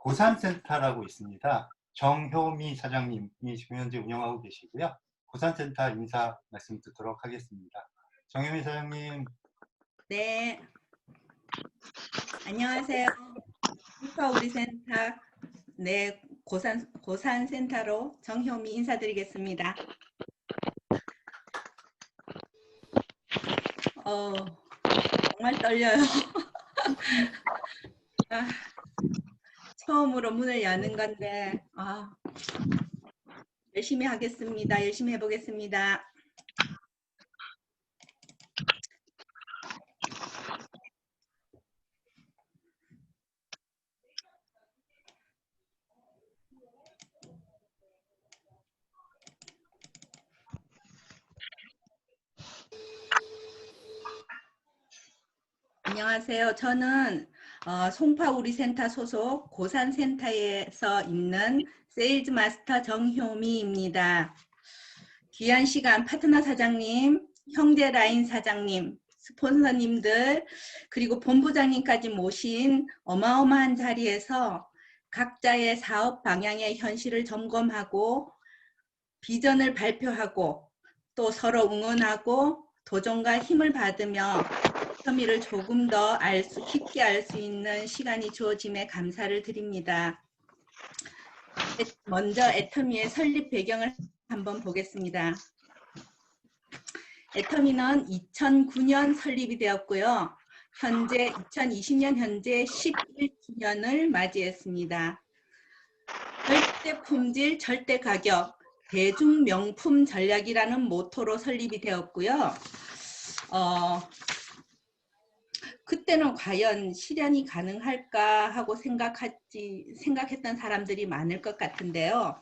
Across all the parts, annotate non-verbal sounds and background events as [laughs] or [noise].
고산센터라고 있습니다. 정효미 사장님이 지금 현재 운영하고 계시고요. 고산센터 인사 말씀 듣도록 하겠습니다. 정효미 사장님, 네. 안녕하세요. 슈퍼 우리 센터 네 고산 고산 센터로 정효미 인사드리겠습니다. 어 정말 떨려요. [laughs] 아, 처음으로 문을 여는 건데 아, 열심히 하겠습니다. 열심히 해보겠습니다. 안녕하세요. 저는 어, 송파우리 센터 소속 고산센터에서 있는 세일즈 마스터 정효미입니다. 귀한 시간 파트너 사장님, 형제 라인 사장님, 스폰서님들, 그리고 본부장님까지 모신 어마어마한 자리에서 각자의 사업 방향의 현실을 점검하고 비전을 발표하고 또 서로 응원하고 도전과 힘을 받으며 혐의를 조금 더 알 수, 깊게 알수 있는 시간이 주어짐에 감사를 드립니다. 애- 먼저 애터미의 설립 배경을 한번 보겠습니다. 애터미는 2009년 설립이 되었고요. 현재 2020년 현재 11주년을 맞이했습니다. 절대 품질, 절대 가격, 대중 명품 전략이라는 모토로 설립이 되었고요. 어, 그때는 과연 실현이 가능할까 하고 생각하지, 생각했던 사람들이 많을 것 같은데요.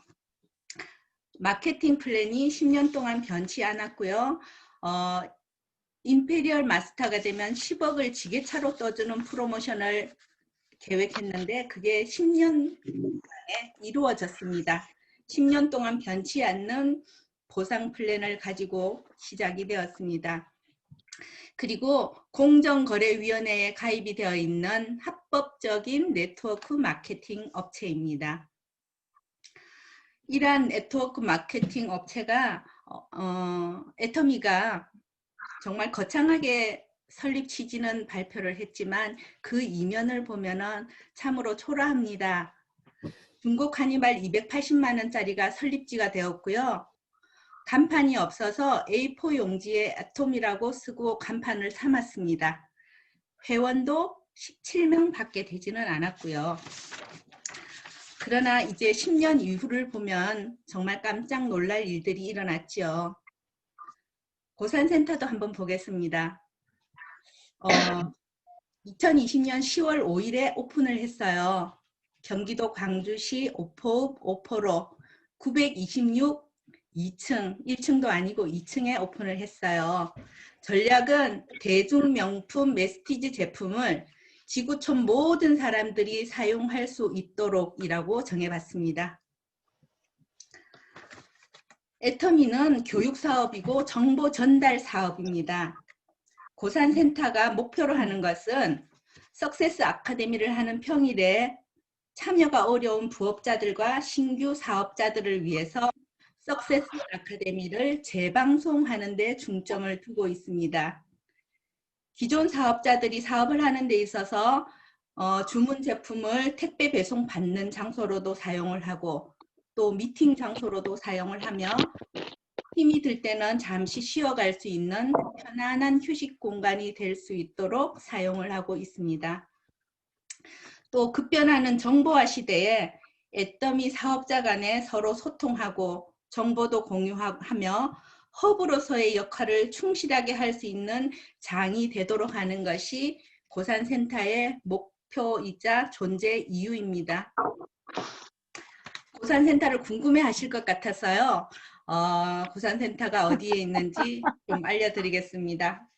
마케팅 플랜이 10년 동안 변치 않았고요. 어, 임페리얼 마스터가 되면 10억을 지게차로 떠주는 프로모션을 계획했는데 그게 10년 만에 이루어졌습니다. 10년 동안 변치 않는 보상 플랜을 가지고 시작이 되었습니다. 그리고 공정거래위원회에 가입이 되어 있는 합법적인 네트워크 마케팅 업체입니다. 이러한 네트워크 마케팅 업체가 어, 어, 애터미가 정말 거창하게 설립 취지는 발표를 했지만 그 이면을 보면은 참으로 초라합니다. 중국 한니발 280만 원짜리가 설립지가 되었고요. 간판이 없어서 A4 용지에 애톰이라고 쓰고 간판을 삼았습니다. 회원도 17명 밖에 되지는 않았고요. 그러나 이제 10년 이후를 보면 정말 깜짝 놀랄 일들이 일어났지요. 고산센터도 한번 보겠습니다. 어, 2020년 10월 5일에 오픈을 했어요. 경기도 광주시 오포읍 오포로 926 2층, 1층도 아니고 2층에 오픈을 했어요. 전략은 대중 명품 메스티지 제품을 지구촌 모든 사람들이 사용할 수 있도록 이라고 정해봤습니다. 애터미는 교육 사업이고 정보 전달 사업입니다. 고산센터가 목표로 하는 것은 석세스 아카데미를 하는 평일에 참여가 어려운 부업자들과 신규 사업자들을 위해서 석세스 아카데미를 재방송하는 데 중점을 두고 있습니다. 기존 사업자들이 사업을 하는 데 있어서 어, 주문 제품을 택배 배송 받는 장소로도 사용을 하고 또 미팅 장소로도 사용을 하며 힘이 들 때는 잠시 쉬어갈 수 있는 편안한 휴식 공간이 될 수 있도록 사용을 하고 있습니다. 또 급변하는 정보화 시대에 애더미 사업자 간에 서로 소통하고 정보도 공유하며 허브로서의 역할을 충실하게 할 수 있는 장이 되도록 하는 것이 고산센터의 목표이자 존재 이유입니다. 고산센터를 궁금해 하실 것 같아서요. 어, 고산센터가 어디에 있는지 좀 알려드리겠습니다.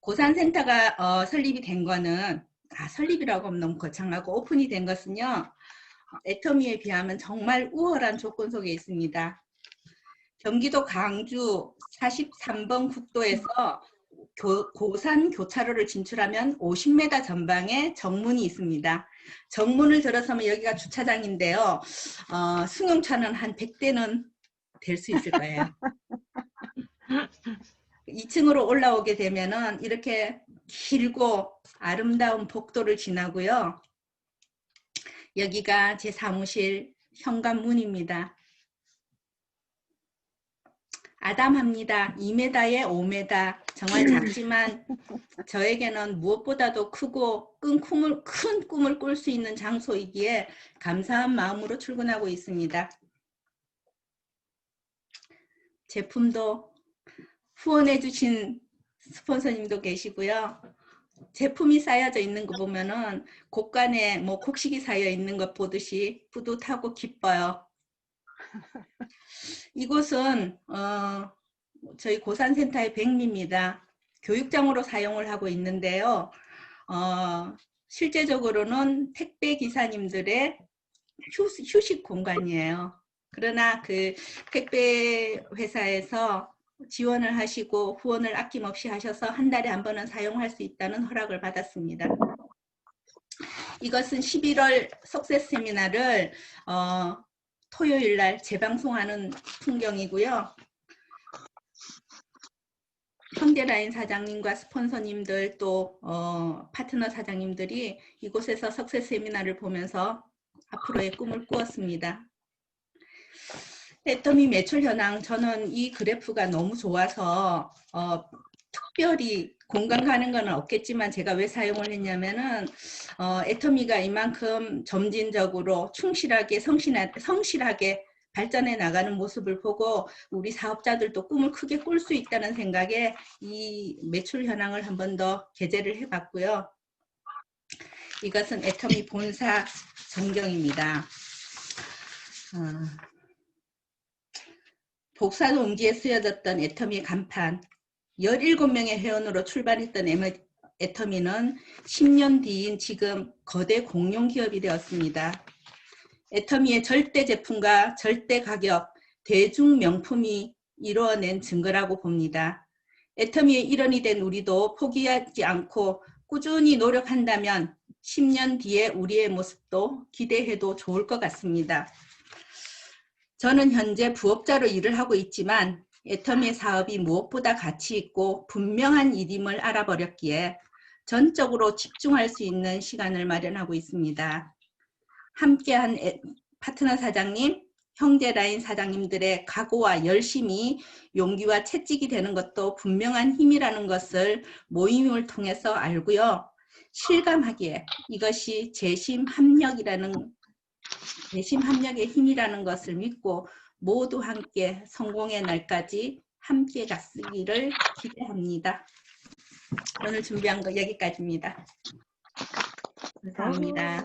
고산센터가 어, 설립이 된 거는 아, 설립이라고 너무 거창하고 오픈이 된 것은요. 애터미에 비하면 정말 우월한 조건 속에 있습니다. 경기도 광주 43번 국도에서 교, 고산 교차로를 진출하면 50m 전방에 정문이 있습니다. 정문을 들어서면 여기가 주차장인데요. 어, 승용차는 한 100대는 될 수 있을 거예요. 2층으로 올라오게 되면은 이렇게 길고 아름다운 복도를 지나고요. 여기가 제 사무실 현관문입니다. 아담합니다. 2m에 5m. 정말 작지만 저에게는 무엇보다도 크고 큰 꿈을, 큰 꿈을 꿀 수 있는 장소이기에 감사한 마음으로 출근하고 있습니다. 제품도 후원해 주신 스폰서님도 계시고요. 제품이 쌓여져 있는 거 보면은 곳간에 뭐 곡식이 쌓여 있는 것 보듯이 뿌듯하고 기뻐요. [laughs] 이곳은 어, 저희 고산센터의 백미입니다. 교육장으로 사용을 하고 있는데요. 어, 실제적으로는 택배 기사님들의 휴, 휴식 공간이에요. 그러나 그 택배 회사에서 지원을 하시고 후원을 아낌없이 하셔서 한 달에 한 번은 사용할 수 있다는 허락을 받았습니다. 이것은 11월 석세스 세미나를 어, 토요일 날 재방송하는 풍경이고요. 현대라인 사장님과 스폰서님들 또 어, 파트너 사장님들이 이곳에서 석세스 세미나를 보면서 앞으로의 꿈을 꾸었습니다. 애터미 매출 현황 저는 이 그래프가 너무 좋아서 어, 특별히 공감 가는 건 없겠지만 제가 왜 사용을 했냐면은 어, 애터미가 이만큼 점진적으로 충실하게 성실하, 성실하게 발전해 나가는 모습을 보고 우리 사업자들도 꿈을 크게 꿀 수 있다는 생각에 이 매출 현황을 한 번 더 게재를 해봤고요. 이것은 애터미 본사 전경입니다. 어, 복사도 옹지에 쓰여졌던 애터미의 간판 17명의 회원으로 출발했던 애터미는 10년 뒤인 지금 거대 공룡 기업이 되었습니다. 애터미의 절대 제품과 절대 가격, 대중 명품이 이루어낸 증거라고 봅니다. 애터미의 일원이 된 우리도 포기하지 않고 꾸준히 노력한다면 10년 뒤에 우리의 모습도 기대해도 좋을 것 같습니다. 저는 현재 부업자로 일을 하고 있지만 애터미의 사업이 무엇보다 가치 있고 분명한 일임을 알아버렸기에 전적으로 집중할 수 있는 시간을 마련하고 있습니다. 함께한 애- 파트너 사장님, 형제 라인 사장님들의 각오와 열심이 용기와 채찍이 되는 것도 분명한 힘이라는 것을 모임을 통해서 알고요. 실감하기에 이것이 재심 합력이라는 재심 합력의 힘이라는 것을 믿고 모두 함께 성공의 날까지 함께 갔으기를 기대합니다. 오늘 준비한 거 여기까지입니다. 감사합니다.